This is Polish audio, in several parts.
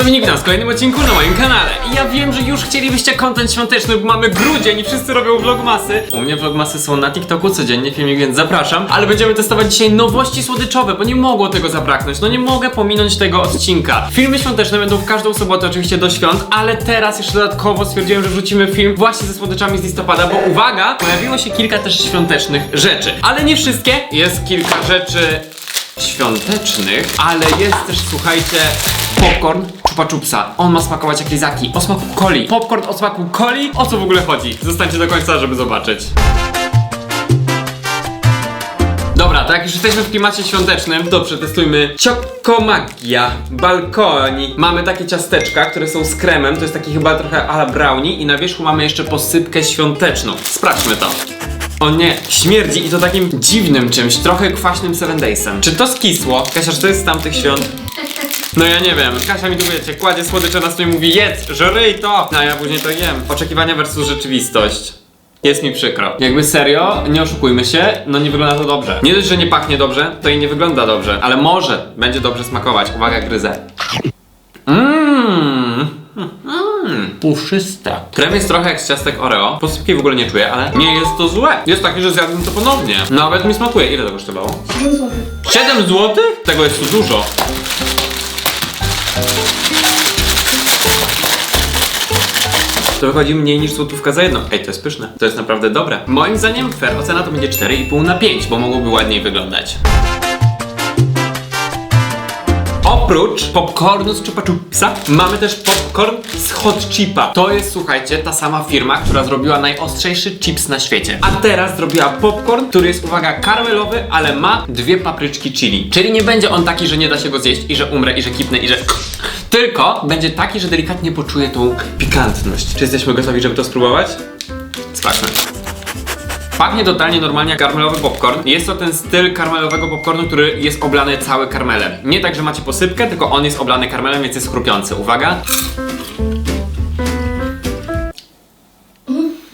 Dominik Witam w kolejnym odcinku na moim kanale. I ja wiem, że już chcielibyście content świąteczny, bo mamy grudzień i wszyscy robią vlogmasy. U mnie vlogmasy są na TikToku codziennie filmik, więc zapraszam. Ale będziemy testować dzisiaj nowości słodyczowe, bo nie mogło tego zabraknąć. No nie mogę pominąć tego odcinka. Filmy świąteczne będą w każdą sobotę oczywiście do świąt, ale teraz jeszcze dodatkowo stwierdziłem, że wrzucimy film właśnie ze słodyczami z listopada, bo uwaga, pojawiło się kilka też świątecznych rzeczy. Ale nie wszystkie. Jest kilka rzeczy świątecznych, ale jest też, słuchajcie, popcorn Chupa Chupsa. On ma smakować jak lizaki, o smaku coli. Popcorn o smaku coli? O co w ogóle chodzi? Zostańcie do końca, żeby zobaczyć. Dobra, to jak już jesteśmy w klimacie świątecznym, to przetestujmy Chocomagia Balkoni. Mamy takie ciasteczka, które są z kremem, to jest taki chyba trochę ala brownie i na wierzchu mamy jeszcze posypkę świąteczną. Sprawdźmy to. O nie, śmierdzi i to takim dziwnym czymś, trochę kwaśnym seven daysem. Czy to skisło? Kasia, czy to jest z tamtych świąt? No ja nie wiem. Kasia mi tu wiecie, kładzie słodycze na stół i mówi jedz, żryj to! No, A ja później to jem. Oczekiwania versus rzeczywistość. Jest mi przykro. Jakby serio, nie oszukujmy się, no nie wygląda to dobrze. Nie dość, że nie pachnie dobrze, to i nie wygląda dobrze, ale może będzie dobrze smakować. Uwaga, gryzę. Mmm. Mmm, puszyste. Krem jest trochę jak z ciastek Oreo. Posypki w ogóle nie czuję, ale nie jest to złe. Jest taki, że zjadłbym to ponownie. Nawet mi smakuje. Ile to kosztowało? 7 zł? Tego jest tu dużo. To wychodzi mniej niż złotówka za jedno. Ej, to jest pyszne. To jest naprawdę dobre. Moim zdaniem fair ocena to będzie 4,5 na 5, bo mogłoby ładniej wyglądać. Oprócz popcornu z Chupa mamy też popcorn z Hot Chipa. To jest, słuchajcie, ta sama firma, która zrobiła najostrzejszy chips na świecie. A teraz zrobiła popcorn, który jest, uwaga, karmelowy, ale ma dwie papryczki chili. Czyli nie będzie on taki, że nie da się go zjeść i że umrę i że kipnę i że... Tylko będzie taki, że delikatnie poczuję tą pikantność. Czy jesteśmy gotowi, żeby to spróbować? Sprawdźmy. Pachnie totalnie normalnie jak karmelowy popcorn. Jest to ten styl karmelowego popcornu, który jest oblany cały karmelem. Nie tak, że macie posypkę, tylko on jest oblany karmelem, więc jest chrupiący. Uwaga.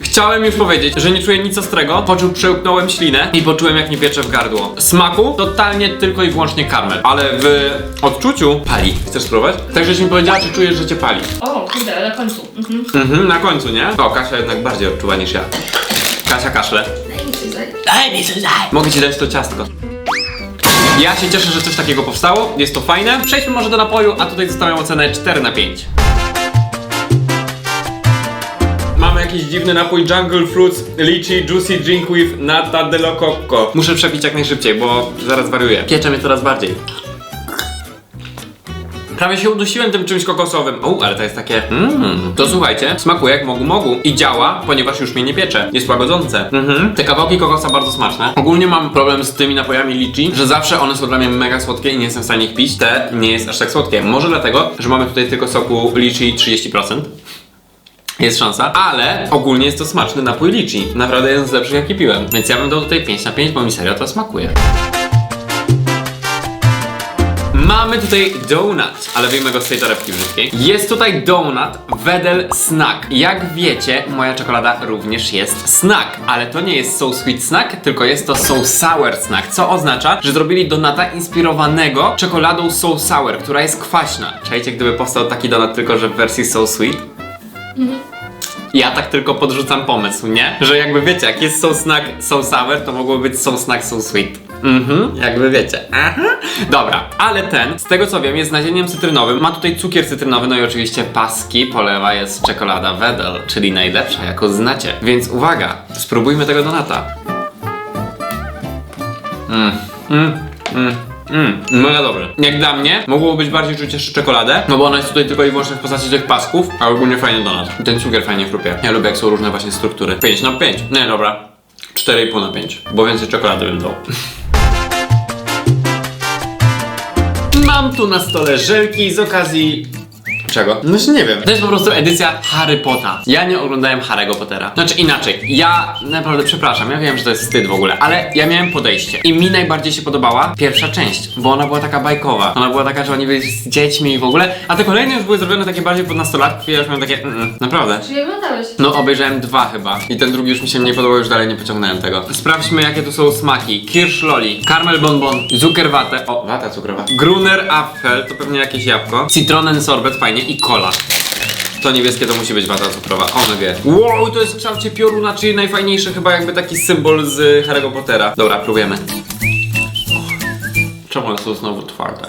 Chciałem już powiedzieć, że nie czuję nic ostrego, po czym przełknąłem ślinę i poczułem jak nie piecze w gardło. Smaku totalnie tylko i wyłącznie karmel, ale w odczuciu pali. Chcesz spróbować? Tak, żeś mi powiedziała, czy czujesz, że cię pali. O, kurde, na końcu. Mhm. Mhm, na końcu, nie? O, Kasia jednak bardziej odczuwa niż ja. Kasia kaszle. Daj mi coś, daj. Mogę ci dać to ciastko. Ja się cieszę, że coś takiego powstało. Jest to fajne. Przejdźmy może do napoju, a tutaj zostawiam ocenę 4 na 5. Mamy jakiś dziwny napój Jungle Fruits Lychee Juicy Drink with Nata de. Muszę przepić jak najszybciej, bo zaraz wariuję. Piecze mnie coraz bardziej. Prawie się udusiłem tym czymś kokosowym. O, ale to jest takie. Mmm. To słuchajcie, smakuje jak mogu mogu. I działa, ponieważ już mnie nie piecze. Jest łagodzące. Mhm. Te kawałki kokosa bardzo smaczne. Ogólnie mam problem z tymi napojami liczy, że zawsze one są dla mnie mega słodkie i nie jestem w stanie ich pić. Te nie jest aż tak słodkie. Może dlatego, że mamy tutaj tylko soku liczy 30%. Jest szansa, ale ogólnie jest to smaczny napój liczy. Naprawdę jeden z lepszych jaki piłem. Więc ja bym dał tutaj 5 na 5, bo mi serio to smakuje. Mamy tutaj donut, ale wyjmę go z tej torebki brzydkiej. Jest tutaj donut Wedel Snack. Jak wiecie, moja czekolada również jest snack, ale to nie jest so sweet snack, tylko jest to so sour snack, co oznacza, że zrobili donata inspirowanego czekoladą so sour, która jest kwaśna. Czajcie, gdyby powstał taki donut tylko, że w wersji so sweet? Ja tak tylko podrzucam pomysł, nie? Że jakby wiecie, jak jest so snack, so sour, to mogłoby być so snack, so sweet. Mhm, jakby wiecie. Aha. Dobra, ale ten, z tego co wiem, jest z nadzieniem cytrynowym. Ma tutaj cukier cytrynowy, no i oczywiście paski polewa jest czekolada Wedel, czyli najlepsza, jaką znacie. Więc uwaga, spróbujmy tego donata. Mm, mm, mm. Mm, mega dobry. Jak dla mnie, mogło być bardziej czuć jeszcze czekoladę, no bo ona jest tutaj tylko i wyłącznie w postaci tych pasków, a ogólnie fajny donat. Ten cukier fajnie chrupie. Ja lubię jak są różne właśnie struktury. 5 na 5. Nie, dobra. 4,5 na 5, bo więcej czekolady bym dał. Mam tu na stole żelki z okazji Czego? No się nie wiem. To jest po prostu edycja Harry Pottera. Ja nie oglądałem Harry'ego Pottera. Znaczy inaczej, ja naprawdę przepraszam, ja wiem, że to jest wstyd w ogóle, ale ja miałem podejście. I mi najbardziej się podobała pierwsza część, bo ona była taka bajkowa. Ona była taka, że oni byli z dziećmi i w ogóle, a te kolejne już były zrobione takie bardziej pod nastolatków i ja już miałem takie, mm, naprawdę. Czyli oglądałeś? No, obejrzałem dwa chyba. I ten drugi już mi się nie podobał, już dalej nie pociągnąłem tego. Sprawdźmy, jakie tu są smaki. Kirsch Loli, Caramel Bonbon, Zuckerwatte, o, wata cukrowa. Gruner Apfel, to pewnie jakieś jabłko. Citronen Sorbet, fajnie. I cola. To niebieskie to musi być wata cukrowa. Omega. Wow, to jest w kształcie pioruna, czyli najfajniejszy chyba jakby taki symbol z Harry'ego Pottera. Dobra, próbujemy. Czemu one są znowu twarde?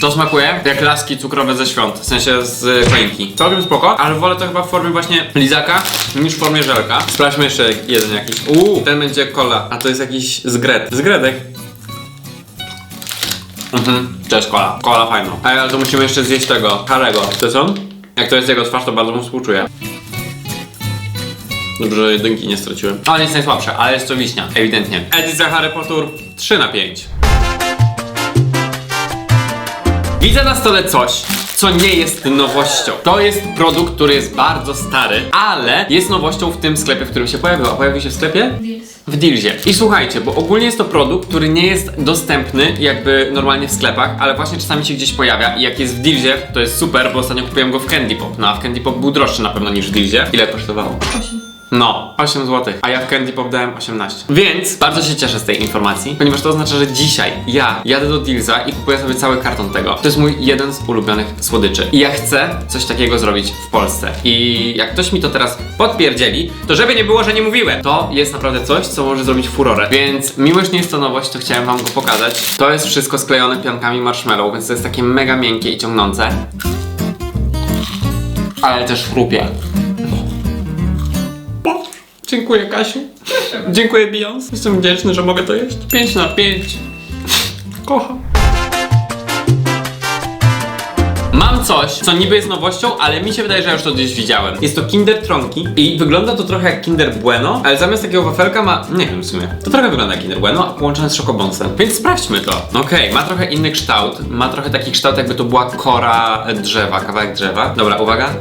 To smakuje jak laski cukrowe ze świąt, w sensie z choinki. Całkiem spoko, ale wolę to chyba w formie właśnie lizaka niż w formie żelka. Sprawdźmy jeszcze jeden jakiś. Uuu, ten będzie cola, a to jest jakiś zgret. Zgredek. Mhm, to jest cola. Cola fajna. Ej, ale to musimy jeszcze zjeść tego, Harego. To on? Jak to jest jego twarz, to bardzo mu współczuję. Dobrze, że jedynki nie straciłem. On jest najsłabszy, ale jest to wiśnia, ewidentnie. Edycja Harry Potter 3 na 5. Widzę na stole coś, co nie jest nowością. To jest produkt, który jest bardzo stary, ale jest nowością w tym sklepie, w którym się pojawił. A pojawił się w sklepie? W Dealzie. I słuchajcie, bo ogólnie jest to produkt, który nie jest dostępny jakby normalnie w sklepach, ale właśnie czasami się gdzieś pojawia i jak jest w Dealzie, to jest super, bo ostatnio kupiłem go w Candy Pop. No a w Candy Pop był droższy na pewno niż w Dealzie. Ile kosztowało? Osiem. No, 8 zł, a ja w Candy Pop dałem 18. Więc bardzo się cieszę z tej informacji, ponieważ to oznacza, że dzisiaj ja jadę do Dealsa i kupuję sobie cały karton tego. To jest mój jeden z ulubionych słodyczy. I ja chcę coś takiego zrobić w Polsce. I jak ktoś mi to teraz podpierdzieli, to żeby nie było, że nie mówiłem, to jest naprawdę coś, co może zrobić furorę. Więc mimo, że nie jest to nowość, to chciałem wam go pokazać. To jest wszystko sklejone piankami marshmallow, więc to jest takie mega miękkie i ciągnące. Ale też chrupie. Dziękuję, Kasiu. Dziękuję, Beyoncé. Jestem wdzięczny, że mogę to jeść. 5 na 5. Kocham. Mam coś, co niby jest nowością, ale mi się wydaje, że ja już to gdzieś widziałem. Jest to Kinder Tronki i wygląda to trochę jak Kinder Bueno, ale zamiast takiego wafelka ma... nie wiem w sumie. To trochę wygląda jak Kinder Bueno, a połączone z szokobonsem. Więc sprawdźmy to. Okej, ma trochę inny kształt. Ma trochę taki kształt, jakby to była kora drzewa, kawałek drzewa. Dobra, uwaga.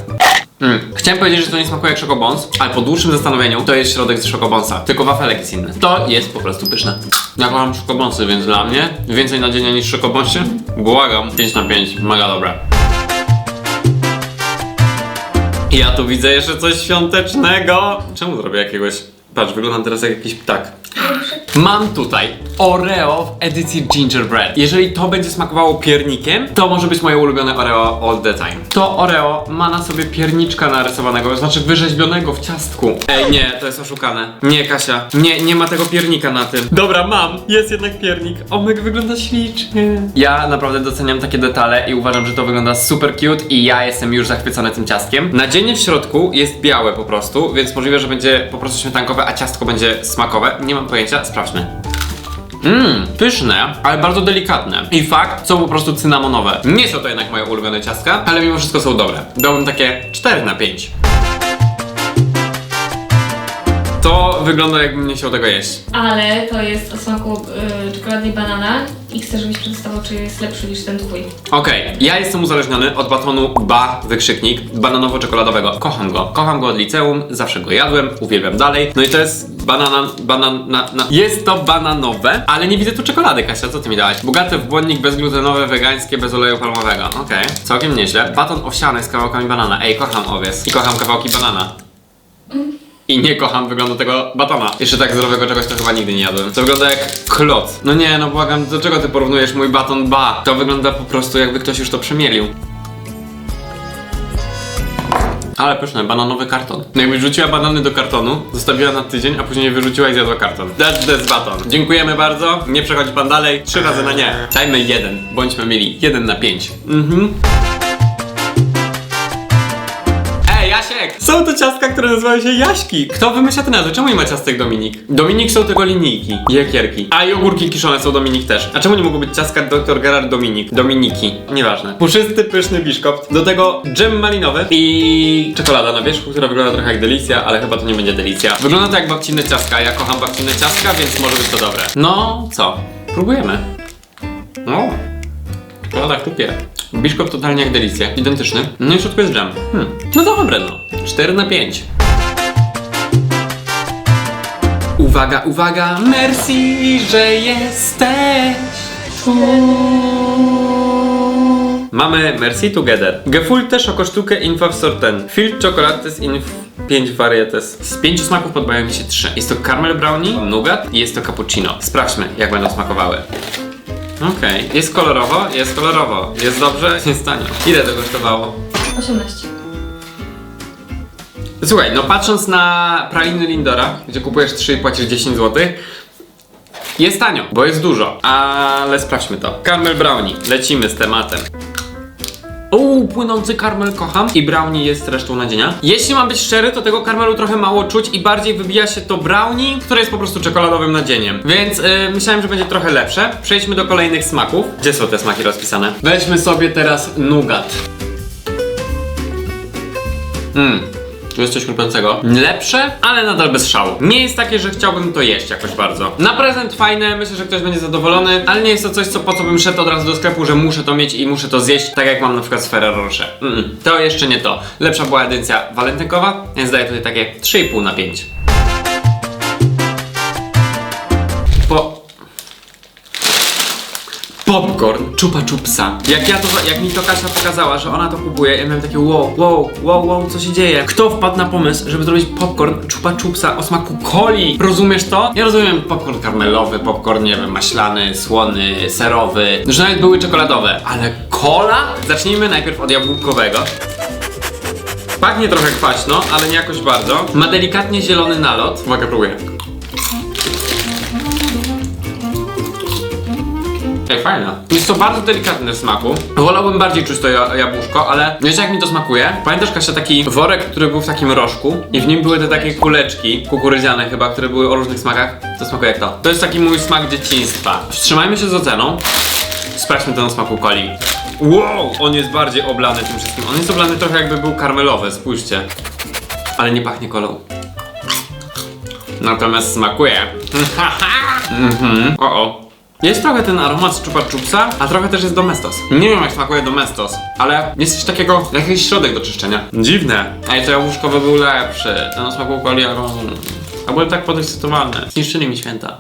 Mm. Chciałem powiedzieć, że to nie smakuje jak szokobons, ale po dłuższym zastanowieniu to jest środek z szokobonsa. Tylko wafelek jest inny. To jest po prostu pyszne. Ja kocham szokobonsy, więc dla mnie więcej nadzienia niż szokobonsy? Błagam. 5 na 5, mega dobre. I ja tu widzę jeszcze coś świątecznego. Czemu zrobię jakiegoś... Patrz, wyglądam teraz jak jakiś ptak. Mam tutaj Oreo w edycji Gingerbread. Jeżeli to będzie smakowało piernikiem, to może być moje ulubione Oreo all the time. To Oreo ma na sobie pierniczka narysowanego, znaczy wyrzeźbionego w ciastku. Ej, nie, to jest oszukane. Nie, Kasia, nie, nie ma tego piernika na tym. Dobra, mam, jest jednak piernik. Omek wygląda ślicznie. Ja naprawdę doceniam takie detale i uważam, że to wygląda super cute i ja jestem już zachwycony tym ciastkiem. Nadzienie w środku jest białe po prostu, więc możliwe, że będzie po prostu śmietankowe, a ciastko będzie smakowe. Nie mam pojęcia, sprawdźmy. Mmm, pyszne, ale bardzo delikatne. I fakt, są po prostu cynamonowe. Nie są to jednak moje ulubione ciastka, ale mimo wszystko są dobre. Dałbym takie 4 na 5. To wygląda jakbym nie chciał tego jeść. Ale to jest o smaku y, czekolady i banana i chcę, żebyś przedstawił, czy jest lepszy niż ten twój. Okej, ja jestem uzależniony od batonu BA wykrzyknik bananowo-czekoladowego. Kocham go. Kocham go od liceum, zawsze go jadłem, uwielbiam dalej. No i to jest banana, banana, na. Jest to bananowe, ale nie widzę tu czekolady, Kasia, co ty mi dałaś? Bogate w błonnik, bezglutenowe, wegańskie, bez oleju palmowego. Okej, całkiem nieźle. Baton owsiany z kawałkami banana. Ej, kocham owiec. I kocham kawałki banana. I nie kocham wyglądu tego batona. Jeszcze tak zdrowego czegoś to chyba nigdy nie jadłem. To wygląda jak kloc. No nie, no błagam, do czego ty porównujesz mój baton ba? To wygląda po prostu jakby ktoś już to przemielił. Ale pyszne, bananowy karton. No jakbyś wrzuciła banany do kartonu, zostawiła na tydzień, a później wyrzuciła i zjadła karton. That's the baton. Dziękujemy bardzo. Nie przechodzi pan dalej. Trzy razy na nie. Dajmy jeden. Bądźmy mili. Jeden na pięć. Mhm. Są to ciastka, które nazywają się Jaśki. Kto wymyśla te nazwy? Czemu nie ma ciastek Dominik? Dominik są tylko linijki i ekierki. A i ogórki kiszone są Dominik też. A czemu nie mogą być ciastka Dr. Gerard Dominik? Dominiki. Nieważne. Puszysty, pyszny biszkopt. Do tego dżem malinowy i czekolada na wierzchu, która wygląda trochę jak delicja, ale chyba to nie będzie delicja. Wygląda to jak babcinne ciastka. Ja kocham babcinne ciastka, więc może być to dobre. No, co? Próbujemy. No. Czekolada chrupie. Biszkopt totalnie jak delicja, identyczny. No i w środku jest dżem. Hmm. No to dobre no. 4 na 5. Uwaga, uwaga, merci, że jesteś tu. Mamy Merci Together. Gefulte Schokosztukę Infa Sorten. Filtr Czokolates in 5 varietes. Z pięciu smaków podobają mi się trzy. Jest to caramel brownie, nougat i jest to cappuccino. Sprawdźmy, jak będą smakowały. Okej, jest kolorowo, jest kolorowo. Jest dobrze, jest tanio. Ile to kosztowało? 18. Słuchaj, no patrząc na praliny Lindora, gdzie kupujesz 3 i płacisz 10 zł, jest tanio, bo jest dużo. Ale sprawdźmy to. Caramel brownie, lecimy z tematem. Uuu, płynący karmel kocham i brownie jest resztą nadzienia. Jeśli mam być szczery, to tego karmelu trochę mało czuć i bardziej wybija się to brownie, które jest po prostu czekoladowym nadzieniem. Więc yy, myślałem, że będzie trochę lepsze. Przejdźmy do kolejnych smaków. Gdzie są te smaki rozpisane? Weźmy sobie teraz nougat. Mmm. Tu jest coś chrupiącego. Lepsze, ale nadal bez szału. Nie jest takie, że chciałbym to jeść jakoś bardzo. Na prezent fajne, myślę, że ktoś będzie zadowolony, ale nie jest to coś, co po co bym szedł od razu do sklepu, że muszę to mieć i muszę to zjeść, tak jak mam na przykład z Ferrero Rocher. Mm, to jeszcze nie to. Lepsza była edycja walentynkowa, więc daję tutaj takie 3,5 na 5. Popcorn, czupa czupsa. Jak ja to, jak mi to Kasia pokazała, że ona to kupuje, ja miałem takie wow, wow, wow, wow, co się dzieje? Kto wpadł na pomysł, żeby zrobić popcorn czupa czupsa o smaku coli? Rozumiesz to? Ja rozumiem popcorn karmelowy, popcorn, nie wiem, maślany, słony, serowy, że nawet były czekoladowe, ale kola? Zacznijmy najpierw od jabłkowego. Pachnie trochę kwaśno, ale nie jakoś bardzo. Ma delikatnie zielony nalot. Uwaga, próbuję. Ej, fajna. Jest to bardzo delikatne w smaku. Wolałbym bardziej czuć to ja- jabłuszko, ale wiesz jak mi to smakuje? Pamiętasz Kasia taki worek, który był w takim rożku i w nim były te takie kuleczki kukurydziane chyba, które były o różnych smakach? To smakuje jak to. To jest taki mój smak dzieciństwa. Wstrzymajmy się z oceną. Sprawdźmy ten smaku coli. Wow! On jest bardziej oblany tym wszystkim. On jest oblany trochę jakby był karmelowy, spójrzcie. Ale nie pachnie kolą. Natomiast smakuje. mhm. O o. Jest trochę ten aromat z chupsa, a trochę też jest domestos. Nie wiem jak smakuje domestos, ale jest coś takiego, jakiś środek do czyszczenia. Dziwne. Ej, to jabłuszkowy był lepszy. Ten coli, ale... A byłem tak podekscytowany. Zniszczyli mi święta.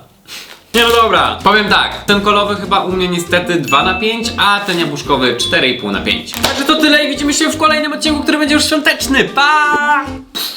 Nie no dobra, powiem tak, ten kolowy chyba u mnie niestety 2 na 5, a ten jabłuszkowy 4,5 na 5. Także to tyle i widzimy się w kolejnym odcinku, który będzie już świąteczny. Pa!